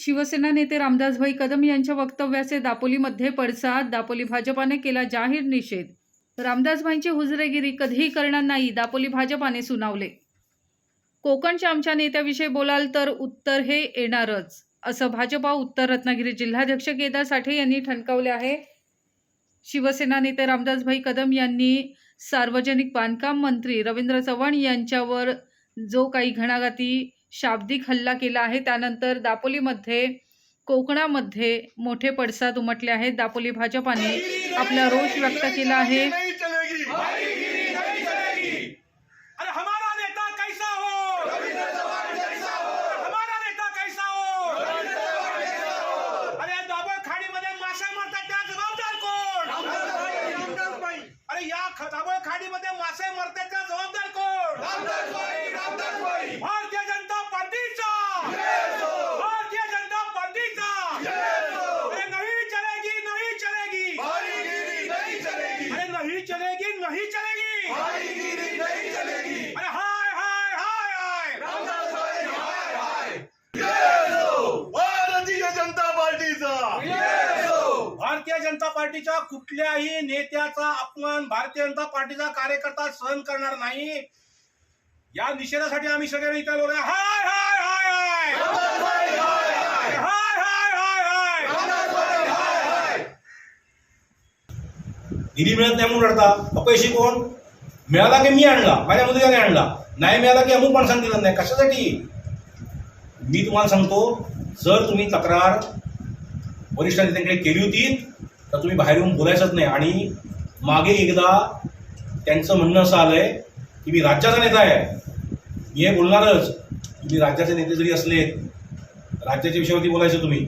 शिवसेना नेते रामदासभाई कदम यांच्या वक्तव्याचे दापोलीमध्ये पडसाद दापोली भाजपाने केला जाहीर निषेध. रामदासभाईंची हुजरेगिरी कधीही करणार नाही दापोली भाजपाने सुनावले. कोकणच्या आमच्या नेत्याविषयी बोलाल तर उत्तर हे येणारच असं भाजपा उत्तर रत्नागिरी जिल्हाध्यक्ष केदार साठे यांनी ठणकावले आहे. शिवसेना नेते रामदासभाई कदम यांनी सार्वजनिक बांधकाम मंत्री रवींद्र चव्हाण यांच्यावर जो काही घणाघाती शाब्दिक हल्ला केला आहे. त्यानंतर दापोलीमध्ये कोकणामध्ये मोठे पडसाद उमटले आहेत. दापोली भाजपाने आपला रोष व्यक्त केला आहे नहीं चलेगी अरे हमारा नेता कैसा हो हमारा नेता कैसा हो अरे दाबळ खाडीमध्ये मासे मरतात त्या जबाबदार कोण अरे या ख- दाबळ खाडीमध्ये मासे मरतात त्या जबाबदार कोण भारतीय जनता पार्टीचा भारतीय जनता पार्टीचा अरे नहीं चलेगी नहीं चलेगी अरे नहीं चलेगी नहीं चलेगी अरे हाय हाय हाय हाय भारतीय जनता पार्टीचा भारतीय जनता पार्टीच्या कुठल्याही नेत्याचा अपमान भारतीय जनता पार्टीचा कार्यकर्ता सहन करणार नाही. या निषेधासाठी आम्ही सगळे इथे लोक हाय हाय हाय हाय हाय. हाय हाय हाय निधी मिळत नाही म्हणून रडता. अपयशी कोण? मिळाला की मी आणला? माझ्या नाही आणला. नाही मिळाला की अमुक माणसांनी दिला नाही. कशासाठी? मी तुम्हाला सांगतो जर तुम्ही तक्रार वरिष्ठ नेत्यांकडे केली होती तर तुम्ही बाहेर येऊन बोलायचंच नाही. आणि मागे एकदा त्यांचं म्हणणं असं आलंय की मी राज्याचा नेता आहे. मी हे बोलणारच. तुम्ही राज्याचे नेते जरी असले राज्याच्या विषयावरती बोलायचं तुम्ही.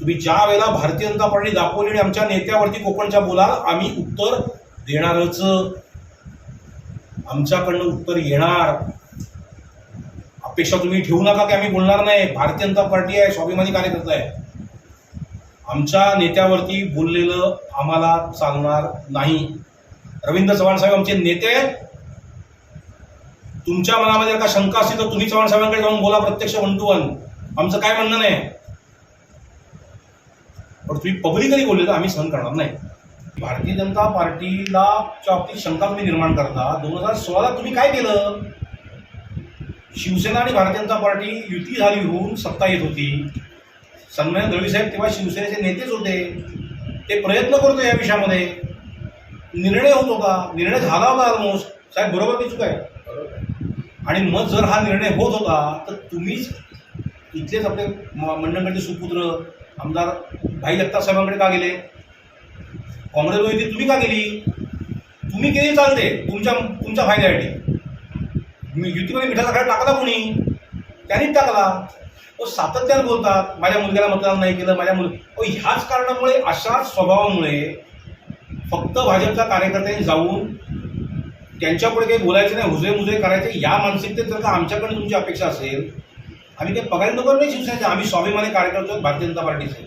तुम्ही ज्या वेळेला भारतीय जनता पार्टी दाखवली आणि आमच्या नेत्यावरती कोकणच्या बोलाल आम्ही उत्तर देणारच. आमच्याकडनं उत्तर येणार. अपेक्षा तुम्ही ठेवू नका की आम्ही बोलणार नाही. भारतीय जनता पार्टी आहे स्वाभिमानी कार्यकर्ता आहे. आमच्या नेत्यावरती बोललेलं आम्हाला चालणार नाही. रवींद्र चव्हाण साहेब आमचे नेते तुमच्या मनामध्ये जर का शंका असतील तर तुम्ही चव्हाण साहेबांकडे जाऊन बोला प्रत्यक्ष वन टू वन आमचं काय म्हणणं नाही. पण तुम्ही पब्लिकली बोलले तर आम्ही सहन करणार नाही. भारतीय जनता पार्टीला बाबतीत शंका तुम्ही निर्माण करता. दोन हजार सोळाला तुम्ही काय केलं? शिवसेना आणि भारतीय जनता पार्टी युती झाली होऊन सत्ता येत होती. सन्मान्य दळवी साहेब तेव्हा शिवसेनेचे नेतेच होते ते प्रयत्न करतो या विषयामध्ये. निर्णय होत होता निर्णय झाला होता ऑलमोस्ट साहेब बरोबर की चूक आहे? आणि मग जर हा निर्णय होत होता तर तुम्हीच इथलेच आपले मंडळकडचे सुपुत्र आमदार भाई जगताप साहेबांकडे का गेले? काँग्रेस युती तुम्ही का गेली? तुम्ही केली चालते तुमच्या तुमच्या फायद्यासाठी युतीमध्ये मिठाचा खडा टाकला कोणी? त्यांनीच टाकला. तो सातत्याने बोलतात माझ्या मुलग्याला मतदान नाही केलं माझ्या मुल ह्याच कारणामुळे अशाच स्वभावामुळे फक्त भाजपच्या कार्यकर्त्यांनी जाऊन त्यांच्यापुढे काही बोलायचं नाही हुजरे मुजरे करायचे या मानसिकतेत जर का आमच्याकडे तुमची अपेक्षा असेल. आम्ही काही पगारी नोकर नाही शिवसेनेचे आम्ही स्वाभिमानी कार्यकर्ते आहोत भारतीय जनता पार्टीचे.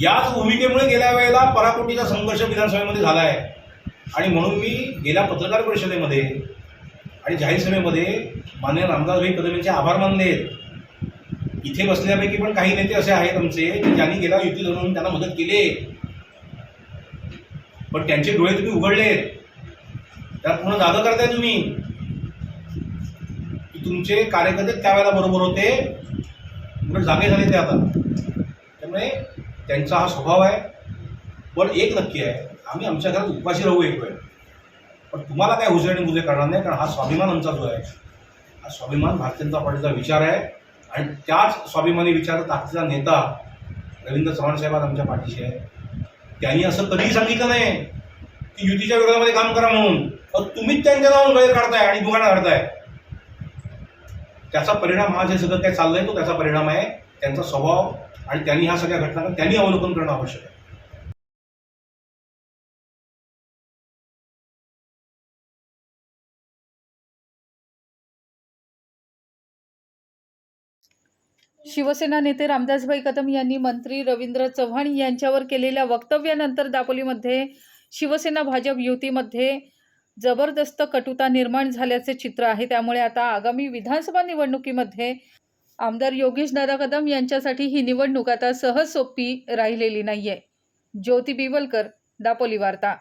याच भूमिकेमुळे गेल्या वेळेला पराकोटीचा संघर्ष विधानसभेमध्ये झाला आहे आणि म्हणून मी गेल्या पत्रकार परिषदेमध्ये आणि जाहीर सभेमध्ये मान्य रामदासभाई कदम यांचे आभार मानले इथे बसल्यापैकी पण काही नेते असे आहेत आमचे की ज्यांनी गेला युती धरून त्यांना मदत केली पण त्यांचे डोळे तुम्ही उघडलेत. त्यात पुन्हा जागा करताय तुम्ही. की तुमचे कार्यकर्ते त्यावेळेला बरोबर होते. उलट जागे झाले ते आता. त्यामुळे त्यांचा हा स्वभाव आहे. पण एक नक्की आहे आम्ही आमच्या घरात उपाशी राहू एक वेळ पण तुम्हाला काय हुजे आणि मुजे करणार नाही कारण हा स्वाभिमान आमचा जो आहे. हा स्वाभिमान भारतीय जनता पार्टीचा विचार आहे. आणि त्याच स्वाभिमानी विचार ताकदीचा नेता रवींद्र चव्हाण साहेबात आमच्या पाठीशी आहे त्यांनी असं कधीही सांगितलं नाही की युतीच्या विरोधामध्ये काम करा म्हणून. तुम्हीच त्यांच्या नावावर गैर काढताय आणि दुकानं काढताय त्याचा परिणाम हा जे सगळं काय चाललंय तो त्याचा परिणाम आहे. त्यांचा स्वभाव आणि त्यांनी ह्या सगळ्या घटना त्यांनी अवलोकन करणं आवश्यक आहे. शिवसेना नेते रामदासभाई कदम यांनी मंत्री रवींद्र चव्हाण यांच्यावर केलेल्या वक्तव्यानंतर दापोलीमध्ये शिवसेना भाजप युतीमध्ये जबरदस्त कटुता निर्माण झाल्याचे चित्र आहे. त्यामुळे आता आगामी विधानसभा निवडणुकीमध्ये आमदार योगेश दादा कदम यांच्यासाठी ही निवडणूक आता सहज सोपी राहिलेली नाहीये. ज्योती बिवलकर दापोली वार्ता.